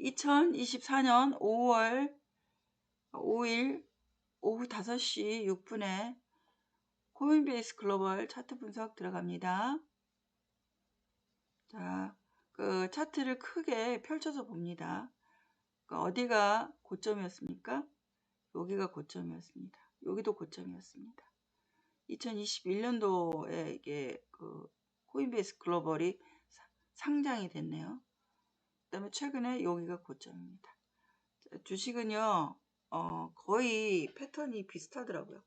2024년 5월 5일 오후 5시 6분에 코인베이스 글로벌 차트 분석 들어갑니다. 자, 그 차트를 크게 펼쳐서 봅니다. 그 어디가 고점이었습니까? 여기가 고점이었습니다. 여기도 고점이었습니다. 2021년도에 이게 그 코인베이스 글로벌이 상장이 됐네요. 그 다음에 최근에 여기가 고점입니다. 주식은요, 어, 거의 패턴이 비슷하더라고요.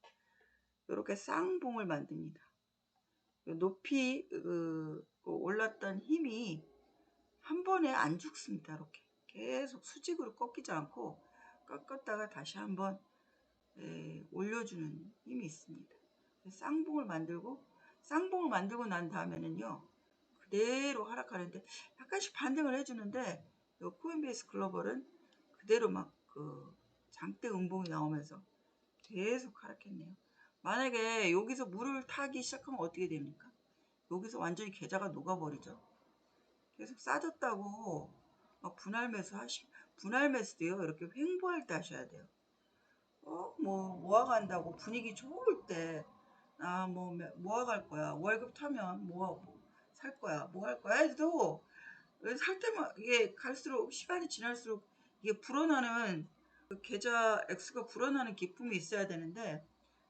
이렇게 쌍봉을 만듭니다. 높이 그, 그 올랐던 힘이 한 번에 안 죽습니다. 이렇게 계속 수직으로 꺾이지 않고 꺾었다가 다시 한번 예, 올려주는 힘이 있습니다. 쌍봉을 만들고 쌍봉을 만들고 난 다음에는요 그대로 하락하는데 약간씩 반등을 해주는데 이 코인베이스 글로벌은 그대로 막 그 장대 음봉이 나오면서 계속 하락했네요. 만약에 여기서 물을 타기 시작하면 어떻게 됩니까? 여기서 완전히 계좌가 녹아버리죠. 계속 싸졌다고 막 분할 매수 하시, 분할 매수도요. 이렇게 횡보할 때 하셔야 돼요. 어, 뭐, 모아간다고 분위기 좋을 때, 아, 뭐, 모아갈 거야. 월급 타면 모아, 뭐, 살 거야. 뭐 할 거야. 해도, 살 때만, 이게 갈수록, 시간이 지날수록, 이게 불어나는, 그 계좌 X가 불어나는 기쁨이 있어야 되는데,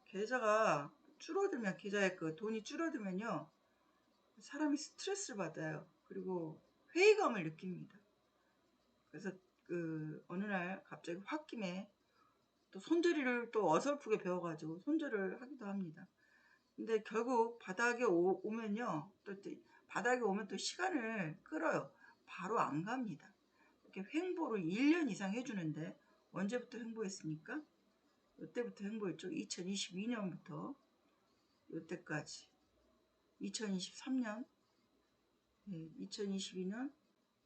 계좌가 줄어들면, 계좌에 그 돈이 줄어들면요, 사람이 스트레스를 받아요. 그리고 회의감을 느낍니다. 그래서 그 어느 날 갑자기 홧김에 또 손절이를 또 어설프게 배워가지고 손절을 하기도 합니다. 근데 결국 바닥에 오, 면요또 바닥에 오면 또 시간을 끌어요. 바로 안 갑니다. 이렇게 횡보를 1년 이상 해주는데 언제부터 횡보했습니까? 이때부터 횡보했죠. 2022년부터 이때까지 2023년 네, 2022년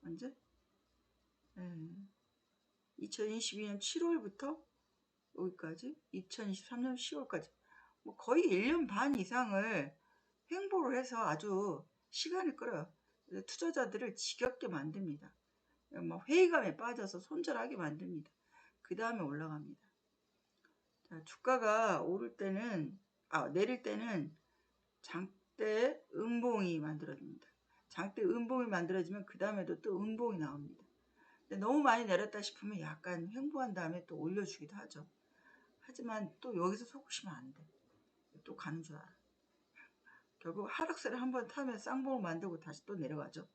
언제? 네, 2022년 7월부터 여기까지 2023년 10월까지 뭐 거의 1년 반 이상을 횡보를 해서 아주 시간을 끌어요. 투자자들을 지겹게 만듭니다. 뭐 회의감에 빠져서 손절하게 만듭니다. 그 다음에 올라갑니다. 자, 주가가 오를 때는 아 내릴 때는 장대 음봉이 만들어집니다. 장대 음봉이 만들어지면 그 다음에도 또 음봉이 나옵니다. 너무 많이 내렸다 싶으면 약간 횡보한 다음에 또 올려주기도 하죠. 하지만 또 여기서 속으시면 안 돼. 또 가는 줄 알아. 결국 하락세를 한번 타면 쌍봉을 만들고 다시 또 내려가죠.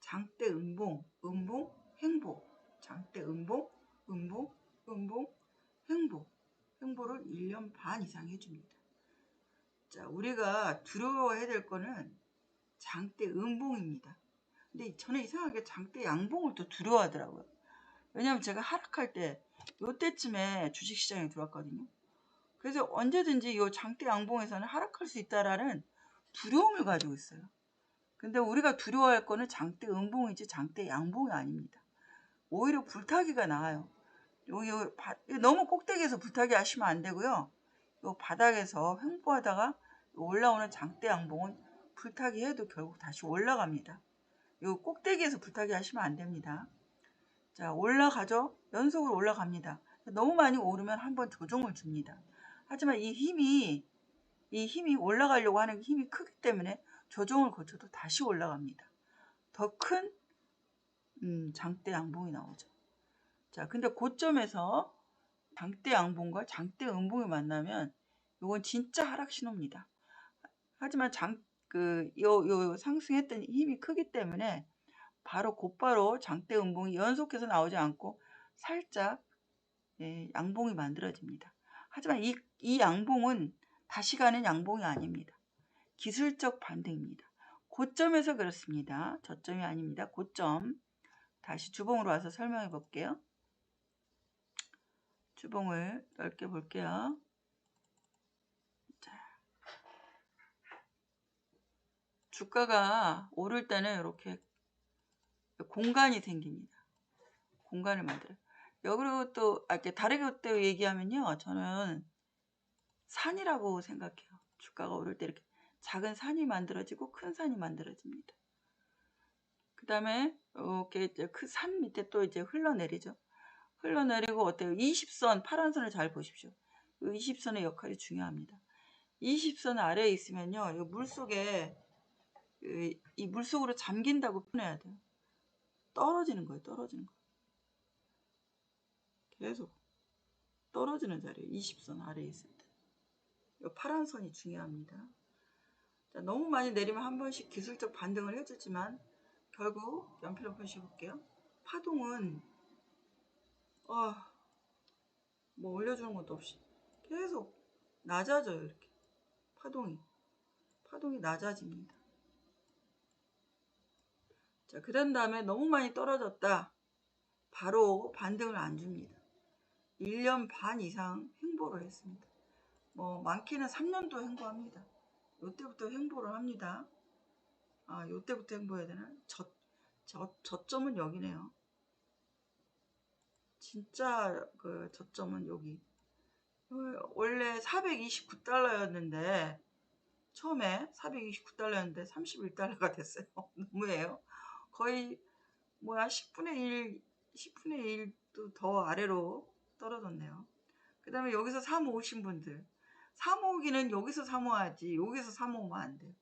장대 음봉, 음봉, 횡보. 장대 음봉, 음봉, 음봉, 횡보. 횡보를 1년 반 이상 해줍니다. 자, 우리가 두려워해야 될 거는 장대 음봉입니다. 근데 저는 이상하게 장대 양봉을 또 두려워하더라고요. 왜냐면 제가 하락할 때 요때쯤에 주식시장에 들어왔거든요. 그래서 언제든지 이 장대 양봉에서는 하락할 수 있다라는 두려움을 가지고 있어요. 근데 우리가 두려워할 거는 장대 음봉이지 장대 양봉이 아닙니다. 오히려 불타기가 나아요. 여기, 너무 꼭대기에서 불타기 하시면 안 되고요. 요 바닥에서 횡보하다가 올라오는 장대 양봉은 불타기 해도 결국 다시 올라갑니다. 요 꼭대기에서 불타기 하시면 안 됩니다. 자, 올라가죠? 연속으로 올라갑니다. 너무 많이 오르면 한번 조정을 줍니다. 하지만 이 힘이, 이 힘이 올라가려고 하는 힘이 크기 때문에 조정을 거쳐도 다시 올라갑니다. 더 큰, 음, 장대 양봉이 나오죠. 자, 근데 고점에서 장대 양봉과 장대 음봉이 만나면 이건 진짜 하락 신호입니다. 하지만 장, 그, 요, 요 상승했던 힘이 크기 때문에 바로 곧바로 장대 음봉이 연속해서 나오지 않고 살짝 예, 양봉이 만들어집니다. 하지만 이, 이 양봉은 다시 가는 양봉이 아닙니다. 기술적 반등입니다. 고점에서 그렇습니다. 저점이 아닙니다. 고점. 다시 주봉으로 와서 설명해 볼게요. 주봉을 넓게 볼게요. 주가가 오를 때는 이렇게 공간이 생깁니다. 공간을 만들어요. 여기로 또 아, 이렇게 다르게 또 얘기하면요. 저는 산이라고 생각해요. 주가가 오를 때 이렇게 작은 산이 만들어지고 큰 산이 만들어집니다. 그 다음에 이렇게 그 산 밑에 또 이제 흘러내리죠. 흘러내리고 어때요? 20선 파란 선을 잘 보십시오. 이 20선의 역할이 중요합니다. 20선 아래에 있으면요, 이 물속에 그이 물속으로 잠긴다고 표현해야 돼요. 떨어지는 거예요, 떨어지는 거. 계속 떨어지는 자리에 20선 아래에 있을 때. 이 파란 선이 중요합니다. 자, 너무 많이 내리면 한 번씩 기술적 반등을 해주지만 결국 연필로 표시해볼게요. 파동은 어, 뭐 올려주는 것도 없이 계속 낮아져요 이렇게 파동이 파동이 낮아집니다. 자, 그런 다음에 너무 많이 떨어졌다. 바로 반등을 안 줍니다. 1년 반 이상 횡보를 했습니다. 뭐 많게는 3년도 횡보합니다. 요때부터 횡보를 합니다. 아, 요때부터 횡보해야 되나? 저, 저, 저점은 여기네요. 진짜 그 저점은 여기. 어, 원래 429달러였는데 처음에 429달러였는데 31달러가 됐어요. 너무해요. 거의 뭐야 10분의 1, 10분의 1도 더 아래로 떨어졌네요. 그 다음에 여기서 사모으신 분들 사모으기는 여기서 사모아야지 여기서 사모으면 안 돼요.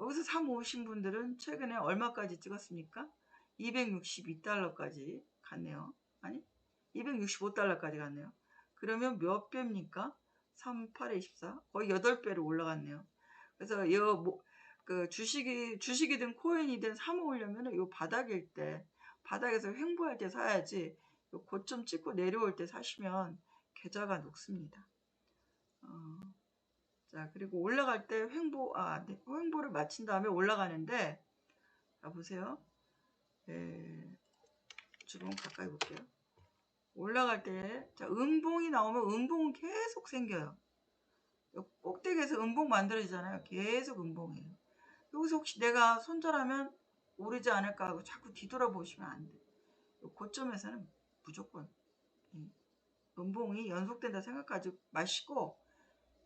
여기서 사모으신 분들은 최근에 얼마까지 찍었습니까? 262달러까지 갔네요. 아니 265달러까지 갔네요. 그러면 몇 배입니까? 3, 8에 24 거의 8배로 올라갔네요. 그래서 여, 뭐, 그 주식이 주식이든 코인이든 사 모으려면 요 바닥일 때 바닥에서 횡보할 때 사야지 요 고점 찍고 내려올 때 사시면 계좌가 녹습니다. 어, 자 그리고 올라갈 때 횡보 아 네, 횡보를 마친 다음에 올라가는데 자 보세요. 예, 주봉 가까이 볼게요. 올라갈 때, 자, 음봉이 나오면 음봉은 계속 생겨요. 꼭대기에서 음봉 만들어지잖아요. 계속 음봉이에요. 여기서 혹시 내가 손절하면 오르지 않을까 하고 자꾸 뒤돌아보시면 안 돼. 고점에서는 무조건 음봉이 연속된다 생각하지 마시고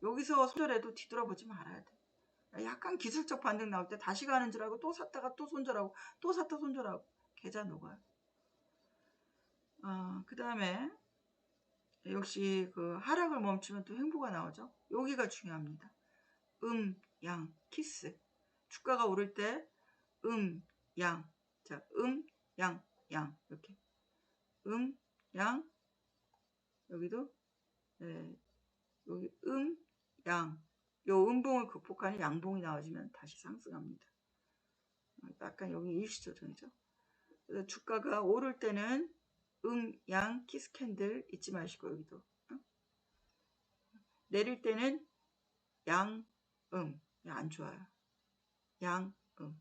여기서 손절해도 뒤돌아보지 말아야 돼. 약간 기술적 반등 나올 때 다시 가는 줄 알고 또 샀다가 또 손절하고 또 샀다 손절하고 계좌 녹아요. 어, 그 다음에 역시 그 하락을 멈추면 또 횡보가 나오죠. 여기가 중요합니다. 음, 양, 키스. 주가가 오를 때 음, 양. 자, 음, 양, 양. 이렇게. 음, 양. 여기도 네, 여기 음, 양. 요 음봉을 극복하는 양봉이 나와주면 다시 상승합니다. 약간 여기 일시조정이죠. 그래서 주가가 오를 때는 음, 양, 키스 캔들 잊지 마시고 여기도 어? 내릴 때는 양, 음, 안 좋아요. 양, 음.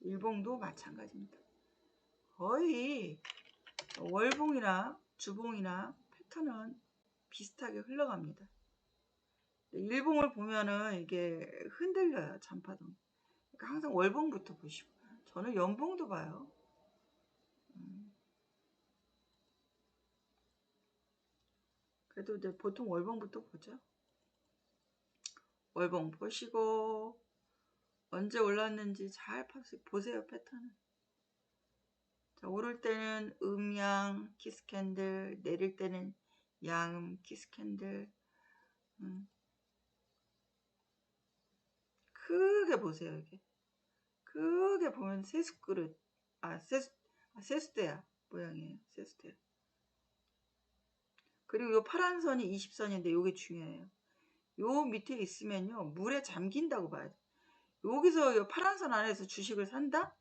일봉도 마찬가지입니다. 거의 월봉이나 주봉이나 패턴은 비슷하게 흘러갑니다. 일봉을 보면은 이게 흔들려요, 잔파동. 그러니까 항상 월봉부터 보시고. 저는 연봉도 봐요. 그래도 이제 보통 월봉부터 보죠. 월봉 보시고 언제 올랐는지 잘 보세요 패턴은. 자, 오를 때는 음양 키스캔들 내릴 때는 양음 키스캔들 음. 크게 보세요 이게 크게 보면 세숫그릇 아 세수 아, 세수대야 모양이에요 세수대 그리고 요 파란 선이 20선인데 요게 중요해요. 요 밑에 있으면요. 물에 잠긴다고 봐야 돼. 여기서 요 파란 선 안에서 주식을 산다?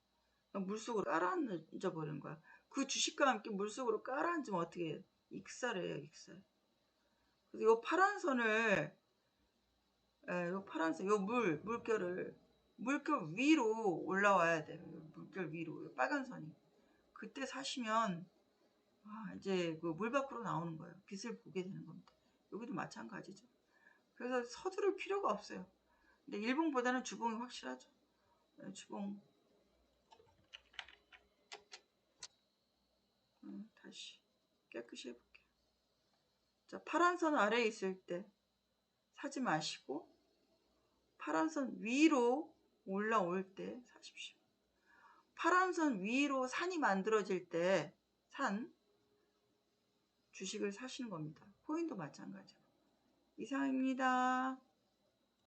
물속으로 깔아앉아 버린 거야. 그 주식과 함께 물속으로 깔아앉으면 어떻게 해요? 익살해요, 익살. 그래서 요 파란 선을 예, 요 파란 선, 요 물, 물결을 물결 위로 올라와야 돼요. 물결 위로, 요 빨간 선이. 그때 사시면 아, 이제 그 물 밖으로 나오는 거예요. 빛을 보게 되는 겁니다. 여기도 마찬가지죠. 그래서 서두를 필요가 없어요. 근데 일봉보다는 주봉이 확실하죠. 네, 주봉. 음, 다시 깨끗이 해볼게요. 자, 파란 선 아래에 있을 때 사지 마시고 파란 선 위로 올라올 때 사십시오. 파란 선 위로 산이 만들어질 때 산 주식을 사시는 겁니다. 코인도 마찬가지로. 이상입니다.